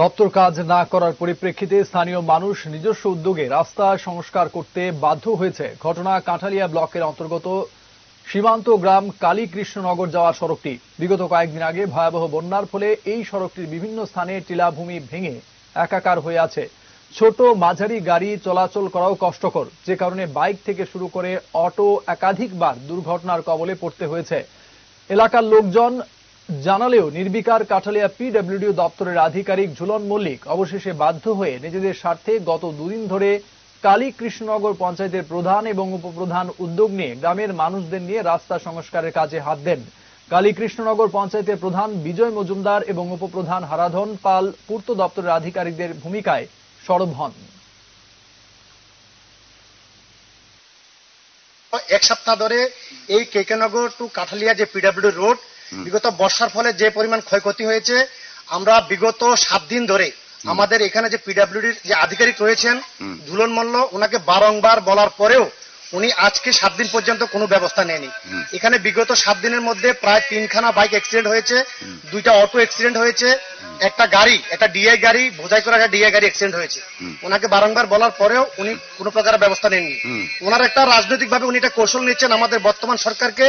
দপ্তর কাজ না করার পরিপ্রেক্ষিতে স্থানীয় মানুষ নিজস্ব উদ্যোগে রাস্তা সংস্কার করতে বাধ্য হয়েছে। ঘটনা কাঁঠালিয়া ব্লকের অন্তর্গত সীমান্ত গ্রাম কালীকৃষ্ণনগর যাওয়ার সড়কটি। বিগত কয়েকদিন আগে ভয়াবহ বন্যার ফলে এই সড়কটির বিভিন্ন স্থানে টিলাভূমি ভেঙে একাকার হয়ে আছে। ছোট মাঝারি গাড়ি চলাচল করাও কষ্টকর। যে কারণে বাইক থেকে শুরু করে অটো একাধিকবার দুর্ঘটনার কবলে পড়তে হয়েছে। এলাকার লোকজন জানালেও নির্বিকার কাঠালিয়া পিডব্লিউডি দপ্তরের আধিকারিক ঝুলন মল্লিক অবশেষে বাধ্য হয়ে নিজেদের স্বার্থে গত দুদিন ধরে কালী কৃষ্ণনগর পঞ্চায়েতের প্রধান এবং উপপ্রধান উদ্যোগ নিয়ে গ্রামের মানুষদের নিয়ে রাস্তা সংস্কারের কাজে হাত দেন। কালী কৃষ্ণনগর পঞ্চায়েতের প্রধান বিজয় মজুমদার এবং উপপ্রধান হারাধন পাল পূর্ত দপ্তরের আধিকারিকদের ভূমিকায় সরব হন। এক সপ্তাহ ধরে এই কেকেনগর টু কাঠালিয়া যে পিডাব্লিউ রোড বিগত বর্ষার ফলে যে পরিমাণ ক্ষয়ক্ষতি হয়েছে আমরা বিগত সাত দিন ধরে আমাদের এখানে যে পিডাব্লিউডির যে আধিকারিক রয়েছেন ঝুলন মল্ল ওনাকে বারংবার বলার পরেও উনি আজকে সাত দিন পর্যন্ত কোনো ব্যবস্থা নেয়নি। এখানে বিগত সাত দিনের মধ্যে প্রায় তিনখানা বাইক অ্যাক্সিডেন্ট হয়েছে দুইটা অটো অ্যাক্সিডেন্ট হয়েছে একটা গাড়ি একটা ডিআই গাড়ি বোঝাই করা একটা ডিআই গাড়ি অ্যাক্সিডেন্ট হয়েছে। ওনাকে বারংবার বলার পরেও উনি কোনো প্রকার ব্যবস্থা নেননি। ওনার একটা রাজনৈতিক ভাবে উনি একটা কৌশল নিচ্ছেন আমাদের বর্তমান সরকারকে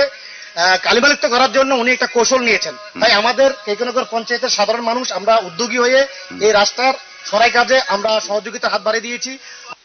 কালিমালিপ্ত করার জন্য উনি একটা কৌশল নিয়েছেন। তাই আমাদের কেকনগর পঞ্চায়েতের সাধারণ মানুষ আমরা উদ্যোগী হয়ে এই রাস্তার সরাই কাজে আমরা সহযোগিতা হাত বাড়িয়ে দিয়েছি।